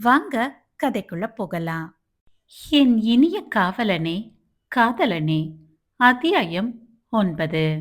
வாங்க கதைக்குள்ள போகலாம். என் இனிய காவலனே காதலனே அத்தியாயம் ஒன்பது.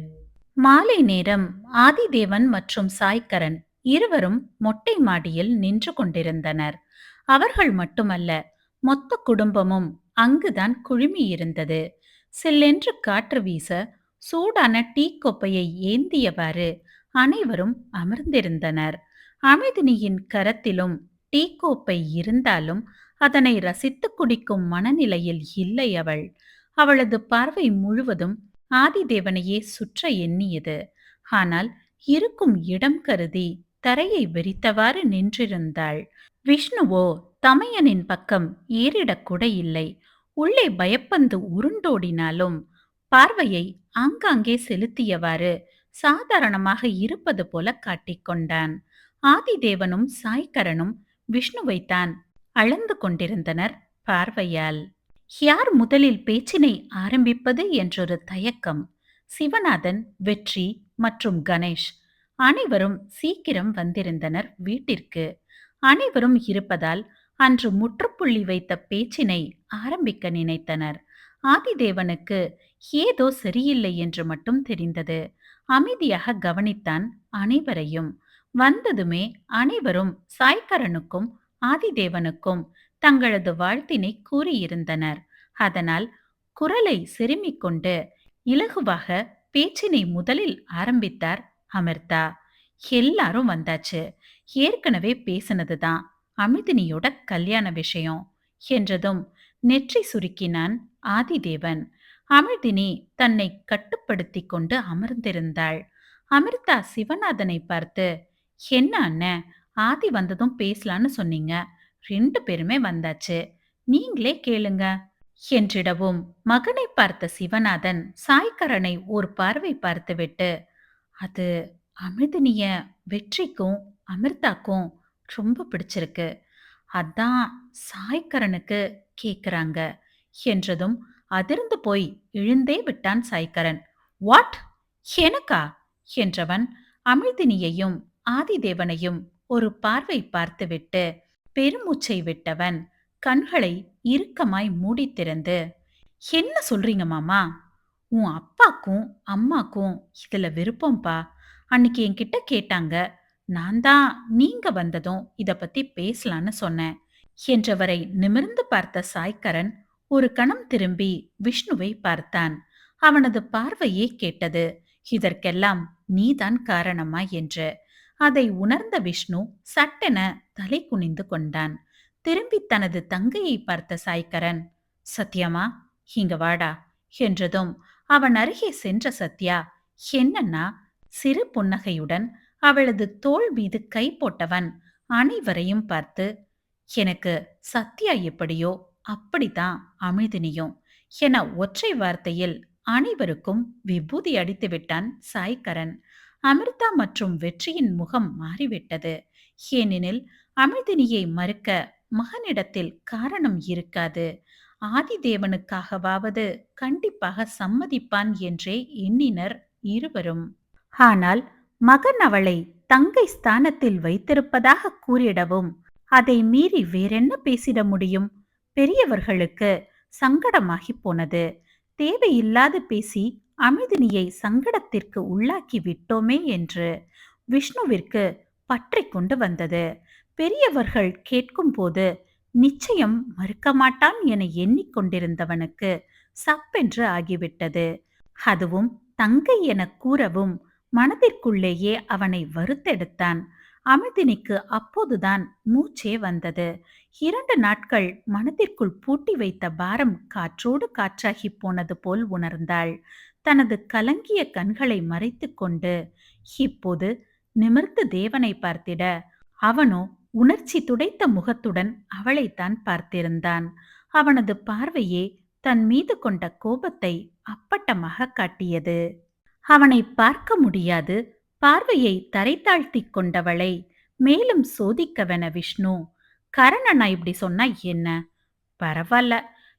மாலை நேரம் ஆதிதேவன் மற்றும் சாய்கரன் இருவரும் மொட்டை மாடியில் நின்று கொண்டிருந்தனர். அவர்கள் மட்டுமல்ல மொத்த குடும்பமும் அங்குதான் குழுமியிருந்தது. சில்லென்று காற்று வீச சூடான டீ கொப்பையை ஏந்தியவாறு அனைவரும் அமர்ந்திருந்தனர். அமைதினியின் கரத்திலும் டீ கோப்பை இருந்தாலும் அதனை ரசித்து குடிக்கும் மனநிலையில் இல்லை அவள். அவளது பார்வை முழுவதும் ஆதிதேவனையே சுற்ற எண்ணியது. ஆனால் இருக்கும் இடம் கருதி தரையை வெறித்தவாறு நின்றிருந்தாள். விஷ்ணுவோ தமையனின் பக்கம் ஏறிடக்கூட இல்லை. உள்ளே பயப்பந்து உருண்டோடினாலும் பார்வையை ஆங்காங்கே செலுத்தியவாறு சாதாரணமாக இருப்பது போல காட்டிக்கொண்டான் ஆதிதேவனும் சாய்கரனும் விஷ்ணுவைத்தான் அளந்து கொண்டிருந்தனர் பார்வையால். யார் முதலில் பேச்சினை ஆரம்பிப்பது என்றொரு தயக்கம். சிவநாதன் வெற்றி மற்றும் கணேஷ் அனைவரும் சீக்கிரம் வந்திருந்தனர் வீட்டிற்கு. அனைவரும் இருப்பதால் அன்று முற்றுப்புள்ளி வைத்த பேச்சினை ஆரம்பிக்க நினைத்தனர். ஆதிதேவனுக்கு ஏதோ சரியில்லை என்று மட்டும் தெரிந்தது. அமைதியாக கவனித்தான் அனைவரையும். வந்ததுமே அனைவரும் சாய்கரனுக்கும் ஆதிதேவனுக்கும் தங்களது வாழ்த்தினை கூறியிருந்தனர். அதனால் குரலை செருமிக் கொண்டு இலகுவாக பேச்சினை முதலில் ஆரம்பித்தார் அமிர்தா. எல்லாரும் வந்தாச்சு. ஏற்கனவே பேசினதுதான். அமிதினியோட கல்யாண விஷயம் என்றதும் நெற்றி சுருக்கினான் ஆதிதேவன். அமிர்தினி தன்னை கட்டுப்படுத்தி கொண்டு அமர்ந்திருந்தாள். அமிர்தா சிவநாதனை பார்த்து என்ன அண்ணன் ஆதி வந்ததும் பேசலான்னு சொன்னீங்க. ரெண்டு பேருமே வந்தாச்சு. நீங்களே கேளுங்க என்றிடவும் மகனை பார்த்த சிவநாதன் சாய்கரனை ஒரு பார்வை பார்த்துவிட்டு அது அமிர்தினிய வெற்றிக்கும் அமிர்தாக்கும் ரொம்ப பிடிச்சிருக்கு. அதான் சாய்கரனுக்கு கேக்குறாங்க என்றதும் அதிர்ந்து போய் எழுந்தே விட்டான் சாய்கரன் வாட்? எனக்கா? என்றவன் அமிழ்தினியையும் ஆதிதேவனையும் ஒரு பார்வை பார்த்துவிட்டு பெருமூச்சை விட்டவன் கண்களை இறுக்கமாய் மூடி திறந்து என்ன சொல்றீங்க மாமா? உன் அப்பாக்கும் அம்மாக்கும் இதுல விருப்பம்பா? அன்னைக்கு என்கிட்ட கேட்டாங்க நான் தான் நீங்க வந்ததும் இத பத்தி பேசலான்னு சொன்னேன் என்றவரை நிமிர்ந்து பார்த்த சாய்கரன் ஒரு கணம் திரும்பி விஷ்ணுவை பார்த்தான். அவனது பார்வையே கேட்டது இதற்கெல்லாம் நீதான் காரணமா? என்று. அதை உணர்ந்த விஷ்ணு சட்டென தலை குனிந்து கொண்டான். திரும்பி தனது தங்கையை பார்த்த சாய்கரன் சத்யமா இங்க வாடா என்றதும் அவன் அருகே சென்ற சத்யா என்னன்னா? சிறு புன்னகையுடன் அவளது தோள் மீது கை போட்டவன் அனைவரையும் பார்த்து எனக்கு சத்யா எப்படியோ அப்படித்தான் அமிழ்தினியும் என ஒற்றை வார்த்தையில் அனைவருக்கும் விபூதி அடித்து விட்டான் சாய்கரன் அமிர்தா மற்றும் வெற்றியின் முகம் மாறிவிட்டது. ஏனெனில் அமிர்தினியை மறுக்க மகனிடத்தில் காரணம் இருக்காது. ஆதிதேவனுக்காகவாவது கண்டிப்பாக சம்மதிப்பான் என்றே எண்ணினர் இருவரும். ஆனால் மகன் அவளை தங்கை ஸ்தானத்தில் வைத்திருப்பதாக கூறிடவும் அதை மீறி வேறென்ன பேசிட முடியும்? பெரியவர்களுக்கு சங்கடமாகி போனது. தேவையில்லாது பேசி அமிதினியை சங்கடத்திற்கு உள்ளாக்கி விட்டோமே என்று விஷ்ணுவிற்கு பற்றி கொண்டு வந்தது. பெரியவர்கள் கேட்கும்போது நிச்சயம் மறுக்க மாட்டான் என எண்ணிக்கொண்டிருந்தவனுக்கு சப்பென்று ஆகிவிட்டது. அதுவும் தங்கை என கூறவும் மனதிற்குள்ளேயே அவனை வறுத்தெடுத்தான் அமிதினிக்கு அப்போதுதான் மூச்சே வந்தது. இரண்டு நாட்கள் மனதிற்குள் பூட்டி வைத்த பாரம் காற்றோடு காற்றாகி போனது போல் உணர்ந்தாள். தனது கலங்கிய கண்களை மறைத்து கொண்டு இப்போது நிமிர்ந்து தேவனை பார்த்திட. அவனோ உணர்ச்சி துடைத்த முகத்துடன் அவளைத்தான் பார்த்திருந்தான். அவனது பார்வையே தன் மீது கொண்ட கோபத்தை அப்பட்டமாக காட்டியது. அவனை பார்க்க முடியாது. பார்வையை தரைத்தாழ்த்தி கொண்டவளை மேலும் சோதிக்கவென விஷ்ணு கரணண்ணா இப்படி சொன்னா என்ன? பரவாயில்ல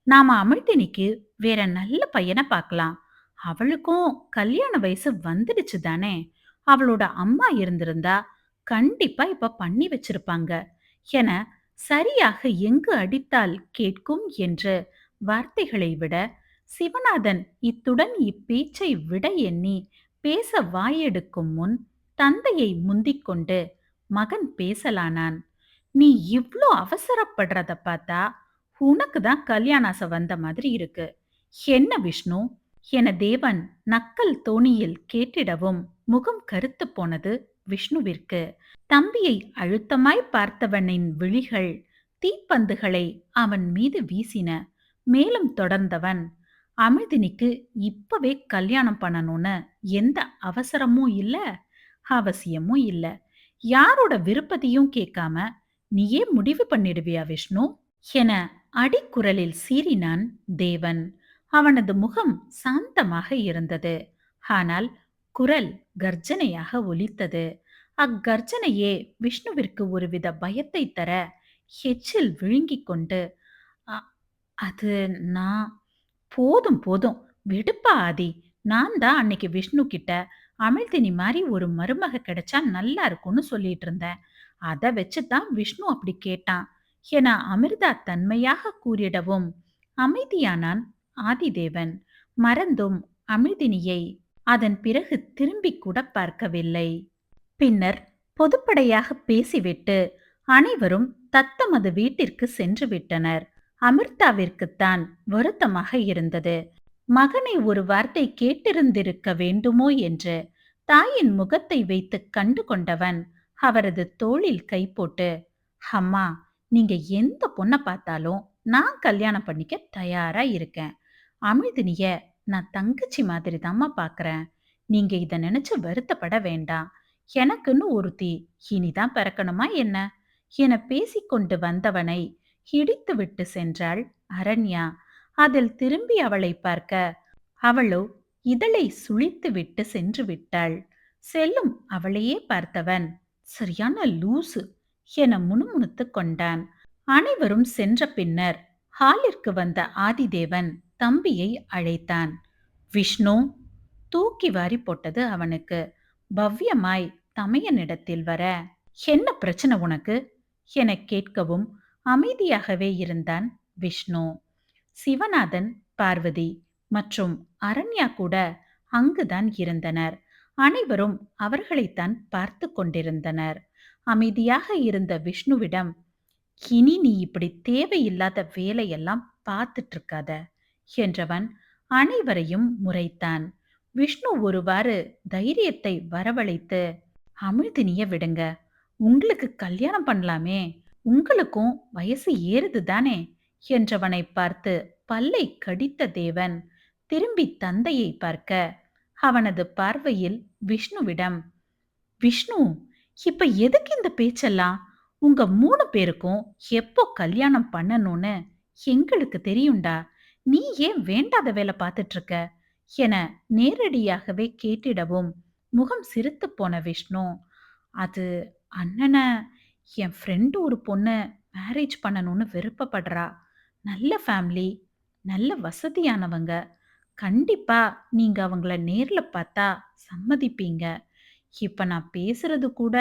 நாம அமிழ்தினிக்கு வேற நல்ல பையனை பார்க்கலாம். அவளுக்கும் கல்யாண வயசு வந்துடுச்சு தானே? அவளோட அம்மா இருந்திருந்தா கண்டிப்பா இப்ப பண்ணி வச்சிருப்பாங்க என சரியாக எங்கு அடித்தால் கேட்கும் என்று வார்த்தைகளை விட சிவநாதன் இத்துடன் இப்பேச்சை விட எண்ணி பேச வாயெடுக்கும் முன் தந்தையை முந்திக் கொண்டு மகன் பேசலானான். நீ இவ்ளோ அவசரப்படுறத பார்த்தா உனக்கு தான் கல்யாணாசை வந்த மாதிரி இருக்கு. என்ன விஷ்ணு? என தேவன் நக்கல் தோணியில் கேட்டிடவும் முகம் கருத்து போனது விஷ்ணுவிற்கு. தம்பியை அழுத்தமாய் பார்த்தவனின் விழிகள் தீப்பந்துகளை அவன் மீது வீசின. மேலும் தொடர்ந்தவன் அமிர்தினிக்கு இப்பவே கல்யாணம் பண்ணணும்னு எந்த அவசரமும் இல்ல அவசியமும் இல்ல. யாரோட விருப்பத்தையும் கேட்காம நீயே முடிவு பண்ணிடுவியா விஷ்ணு? என அடிக்குரலில் சீறினான் தேவன். அவனது முகம் சாந்தமாக இருந்தது. ஆனால் குரல் கர்ஜனையாக ஒலித்தது. அக்கர்ஜனையே விஷ்ணுவிற்கு ஒருவித பயத்தை தர எச்சில் விழுங்கிக் கொண்டு "அ- அது நான் போதும் போதும் விடுப்பா ஆதி. நான் தான் அன்னைக்கு விஷ்ணு கிட்ட அமிழ்தினி மாதிரி ஒரு மருமக கிடைச்சா நல்லா இருக்கும்னு சொல்லிட்டு இருந்தேன். அதை வச்சு தான் விஷ்ணு அப்படி கேட்டான் என அமிர்தா தன்மையாக கூறிடவும் அமைதியானான் ஆதிதேவன் மறந்தும் அமிழ்தினியை அதன் பிறகு திரும்பி கூட பார்க்கவில்லை. பின்னர் பொதுப்படையாக பேசிவிட்டு அனைவரும் தத்தமது வீட்டிற்கு சென்று விட்டனர். அமிர்தாவிற்குத்தான் வருத்தமாக இருந்தது. மகனை ஒரு வார்த்தை கேட்டிருந்திருக்க வேண்டுமோ என்று தாயின் முகத்தை வைத்து கண்டு கொண்டவன் அவரது தோளில் கை போட்டு அம்மா நீங்க எந்த பொண்ணை பார்த்தாலும் நான் கல்யாணம் பண்ணிக்க தயாரா இருக்கேன். அமிழ்தினிய நான் தங்கச்சி மாதிரி தாம்மா பாக்குறேன். நீங்க இத நினைச்சு வருத்தப்பட வேண்டாம். எனக்குன்னு ஒருத்தி இனிதான் பிறக்கணுமா என்ன? என பேசிக்கொண்டு வந்தவனை இடித்து விட்டு சென்றாள் அரண்யா. அதில் திரும்பி அவளை பார்க்க அவளோ இதழை சுழித்து விட்டு சென்று விட்டாள். செல்லும் அவளையே பார்த்தவன் சரியான லூசு என முணுமுணுத்துக் கொண்டான். அனைவரும் சென்ற பின்னர் ஹாலிற்கு வந்த ஆதிதேவன் தம்பியை அழைத்தான். விஷ்ணு தூக்கி வாரி போட்டது அவனுக்கு. பவ்யமாய் தமையனிடத்தில் வர என்ன பிரச்சனை உனக்கு? என கேட்கவும் அமைதியாகவே இருந்தான் விஷ்ணு. சிவநாதன் பார்வதி மற்றும் அரண்யா கூட அங்குதான் இருந்தனர். அனைவரும் அவர்களைத்தான் பார்த்து கொண்டிருந்தனர். அமைதியாக இருந்த விஷ்ணுவிடம் இனி நீ இப்படி தேவையில்லாத வேலையெல்லாம் பார்த்துட்டு இருக்காத என்றவன் அனைவரையும் முறைத்தான். விஷ்ணு ஒருவாறு தைரியத்தை வரவழைத்து அமிழ்தினிய விடுங்க. உங்களுக்கு கல்யாணம் பண்ணலாமே. உங்களுக்கும் வயசு ஏறுது தானே? என்றவனை பார்த்து பல்லை கடித்த தேவன் திரும்பி தந்தையை பார்க்க அவனது பார்வையில் விஷ்ணுவிடம் விஷ்ணு இப்ப எதுக்கு இந்த பேச்செல்லாம்? உங்க மூணு பேருக்கும் எப்போ கல்யாணம் பண்ணணும்னு எங்களுக்கு தெரியும்டா. நீ ஏன் வேண்டாத வேலை பார்த்துட்டு இருக்க என நேரடியாகவே கேட்டிடவும் முகம் சிரித்து போன விஷ்ணு. அது அண்ணனை என் ஃப்ரெண்டு ஒரு பொண்ணு மேரேஜ் பண்ணணும்னு விருப்பப்படுறா. நல்ல ஃபேமிலி நல்ல வசதியானவங்க. கண்டிப்பா நீங்க அவங்கள நேர்ல பார்த்தா சம்மதிப்பீங்க. இப்ப நான் பேசுறது கூட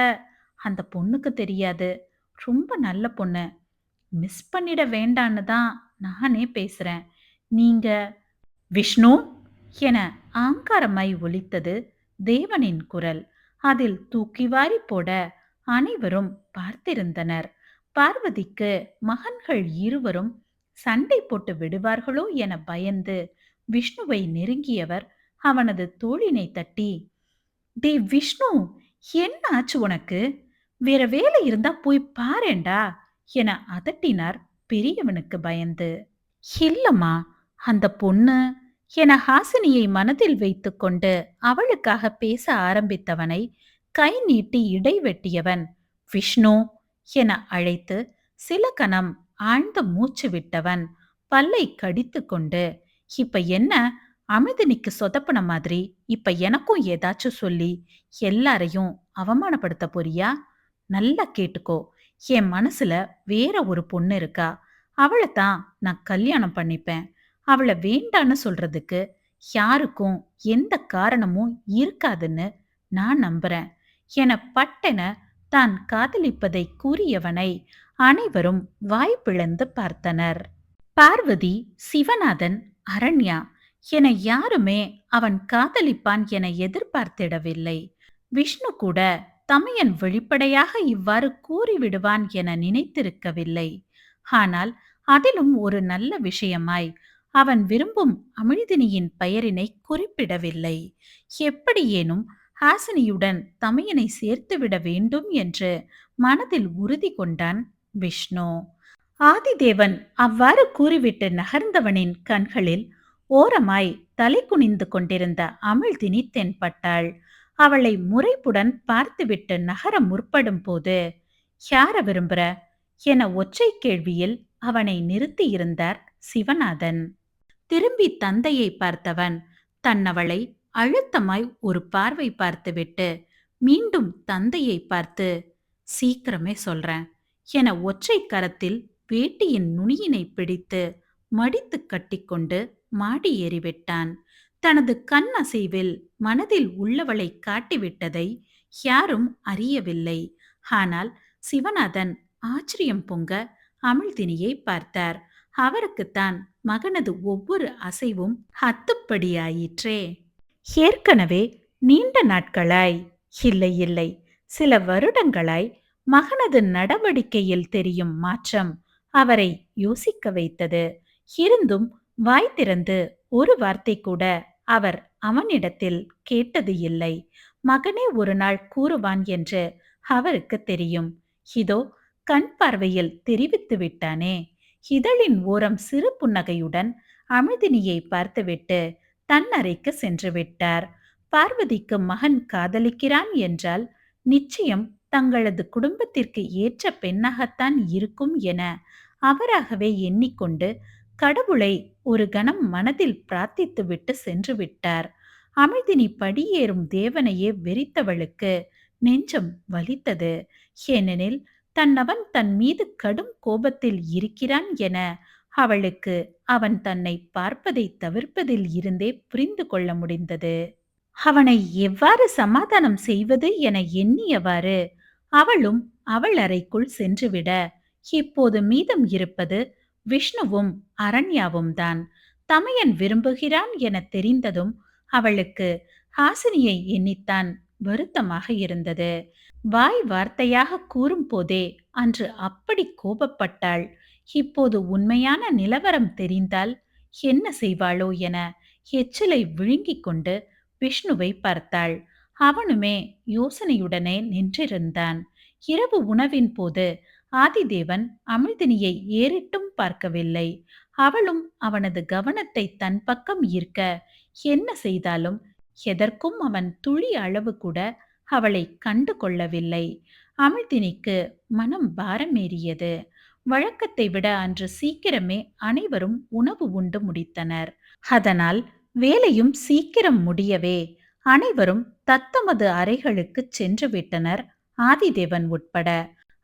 அந்த பொண்ணுக்கு தெரியாது. ரொம்ப நல்ல பொண்ணு. மிஸ் பண்ணிட வேண்டான்னு தான் நானே பேசுறேன். நீங்க விஷ்ணு என ஆங்காரமாய் ஒலித்தது தேவனின் குரல். அதில் தூக்கி வாரி போட அனைவரும் பார்த்திருந்தனர். பார்வதிக்கு மகன்கள் இருவரும் சண்டை போட்டு விடுவார்களோ என பயந்து விஷ்ணுவை நெருங்கியவர் அவனது தோளினை தட்டி டே விஷ்ணு என்ன ஆச்சு உனக்கு? வேற வேலை இருந்தா போய் பாரேண்டா என அதட்டினார் பெரியவனுக்கு பயந்து. இல்லம்மா அந்த பொண்ணு என ஹாசினியை மனதில் வைத்துக்கொண்டு அவளுக்காக பேச ஆரம்பித்தவனை கை நீட்டி இடை வெட்டியவன் விஷ்ணு என அழைத்து சில கணம் ஆழ்ந்த மூச்சு விட்டவன் பல்லை கடித்து கொண்டு இப்ப என்ன? அமிர்தினிக்கு சொதப்பின மாதிரி இப்ப எனக்கும் ஏதாச்சும் சொல்லி எல்லாரையும் அவமானப்படுத்த போறியா? நல்லா கேட்டுக்கோ. என் மனசுல வேற ஒரு பொண்ணு இருக்கா. அவளை தான் நான் கல்யாணம் பண்ணிப்பேன். அவளை வேண்டான்னு சொல்றதுக்கு யாருக்கும் எந்த காரணமும் இருக்காதுன்னு நான் நம்புறேன். என பட்டென தான் காதலிப்பதை கூறியவனை அனைவரும் வாய்ப்பிழந்து பார்த்தனர். பார்வதி சிவநாதன் அரண்யா என யாருமே அவன் காதலிப்பான் என எதிர்பார்த்திடவில்லை. விஷ்ணு கூட தமையன் வெளிப்படையாக இவ்வாறு கூறிவிடுவான் என நினைத்திருக்கவில்லை. ஆனால் அதிலும் ஒரு நல்ல விஷயமாய் அவன் விரும்பும் அமிழ்தினியின் பெயரினை குறிப்பிடவில்லை. எப்படியேனும் ஹாசினியுடன் தமையனை சேர்த்துவிட வேண்டும் என்று மனதில் உறுதி கொண்டான் விஷ்ணு. ஆதிதேவன் அவ்வாறு கூறிவிட்டு நகர்ந்தவனின் கண்களில் ஓரமாய் தலை குனிந்து கொண்டிருந்த அமிழ்தினி தென்பட்டாள். அவளை முறைப்புடன் பார்த்துவிட்டு நகர முற்படும் போது யார விரும்புற? என ஒற்றை கேள்வியில் அவனை நிறுத்தியிருந்தார் சிவநாதன். திரும்பி தந்தையை பார்த்தவன் தன்னவளை அழுத்தமாய் ஒரு பார்வை பார்த்துவிட்டு மீண்டும் தந்தையை பார்த்து சீக்கிரமே சொல்றேன் என ஒற்றை கரத்தில் வேட்டியின் நுனியினை பிடித்து மடித்து கட்டிக்கொண்டு மாடி ஏறிவிட்டான். தனது கண் அசைவில் மனதில் உள்ளவளை காட்டிவிட்டதை யாரும் அறியவில்லை. ஆனால் சிவநாதன் ஆச்சரியம் பொங்க அமிழ்தினியை பார்த்தார். அவருக்குத்தான் மகனது ஒவ்வொரு அசைவும் ஹத்துப்படியாயிற்றே ஏற்கனவே நீண்ட நாட்களாய். இல்லை இல்லை. சில வருடங்களாய் மகனது நடவடிக்கையில் தெரியும் மாற்றம் அவரை யோசிக்க வைத்தது. இருந்தும் வாய் திறந்து ஒரு வார்த்தை கூட அவர் அவனிடத்தில் கேட்டது இல்லை. மகனே ஒரு நாள் கூறுவான் என்று அவருக்கு தெரியும். இதோ கண் பார்வையில் தெரிவித்து விட்டானே. இதழின் ஓரம் சிறு புன்னகையுடன் அமிர்தினியை பார்த்துவிட்டு தன் அறைக்கு சென்று விட்டார். பார்வதிக்கு மகன் காதலிக்கிறான் என்றால் நிச்சயம் தங்களது குடும்பத்திற்கு ஏற்ற பெண்ணாகத்தான் இருக்கும் என அவராகவே எண்ணிக்கொண்டு கடவுளை ஒரு கணம் மனதில் பிரார்த்தித்துவிட்டு சென்று விட்டார். அமைதினி படியேறும் தேவனையே வெறித்தவளுக்கு நெஞ்சம் வலித்தது. ஏனெனில் தன்னவன் தன் மீது கடும் கோபத்தில் இருக்கிறான் என அவளுக்கு அவன் தன்னை பார்ப்பதை தவிர்ப்பதில் இருந்தே புரிந்து கொள்ள முடிந்தது. அவனை எவ்வாறு சமாதானம் செய்வது என எண்ணியவாறு அவளும் அவள் அறைக்குள் சென்றுவிட இப்போது மீதம் இருப்பது விஷ்ணுவும் அரண்யாவும் தான். தமையன் விரும்புகிறான் என தெரிந்ததும் அவளுக்கு ஹாசினியை எண்ணித்தான் வருத்தமாக இருந்தது. வாய் வார்த்தையாக கூறும் போதே அன்று அப்படி கோபப்பட்டாள். இப்போது உண்மையான நிலவரம் தெரிந்தால் என்ன செய்வாளோ என எச்சிலை விழுங்கிக் கொண்டு விஷ்ணுவை பார்த்தாள். அவனுமே யோசனையுடனே நின்றிருந்தான். இரவு உணவின் போது ஆதிதேவன் அமிழ்தினியை ஏறிட்டும் பார்க்கவில்லை. அவளும் அவனது கவனத்தை தன் பக்கம் ஈர்க்க என்ன செய்தாலும் எதற்கும் அவன் துளி அளவு கூட அவளை கண்டு கொள்ளவில்லை. அமிழ்தினிக்கு மனம் பாரமேறியது. வழக்கத்தை விட அன்று சீக்கிரமே அனைவரும் உணவு உண்டு முடித்தனர். அதனால் வேலையும் சீக்கிரம் முடியவே அனைவரும் தத்தமது அறைகளுக்கு சென்று விட்டனர் ஆதிதேவன் உட்பட.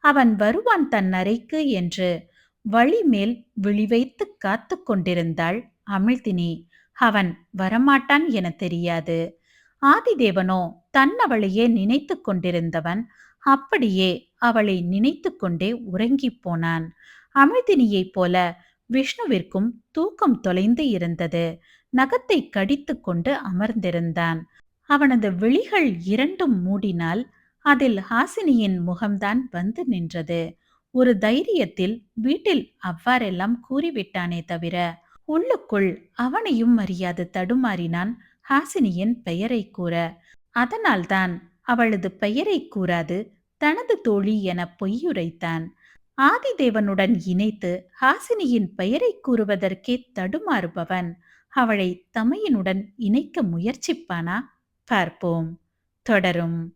அவன் வருவான் தன் அறைக்கு என்று வழி மேல் விழிவைத்து காத்து கொண்டிருந்தாள் அமிழ்தினி அவன் வரமாட்டான் என தெரியாது. ஆதிதேவனோ தன்னவளையே நினைத்து கொண்டிருந்தவன் அப்படியே அவளை நினைத்து கொண்டே உறங்கிப் போனான். அமிழ்தினியைப் போல விஷ்ணுவிற்கும் தூக்கம் தொலைந்து இருந்தது. நகத்தை கடித்து கொண்டு அமர்ந்திருந்தான். அவனது விழிகள் இரண்டும் மூடினால் அதில் ஹாசினியின் முகம்தான் வந்து நின்றது. ஒரு தைரியத்தில் வீட்டில் அவ்வாறெல்லாம் கூறிவிட்டானே தவிர உள்ளுக்குள் அவனையும் அறியாது தடுமாறினான் ஹாசினியின் பெயரை கூற. அதனால்தான் அவளது பெயரை கூறாது தனது தோழி என பொய்யுரைத்தான். ஆதிதேவனுடன் இணைத்து ஹாசினியின் பெயரை கூறுவதற்கே தடுமாறுபவன் அவளை தமையனுடன் இணைக்க முயற்சிப்பானா? பார்ப்போம். தொடரும்.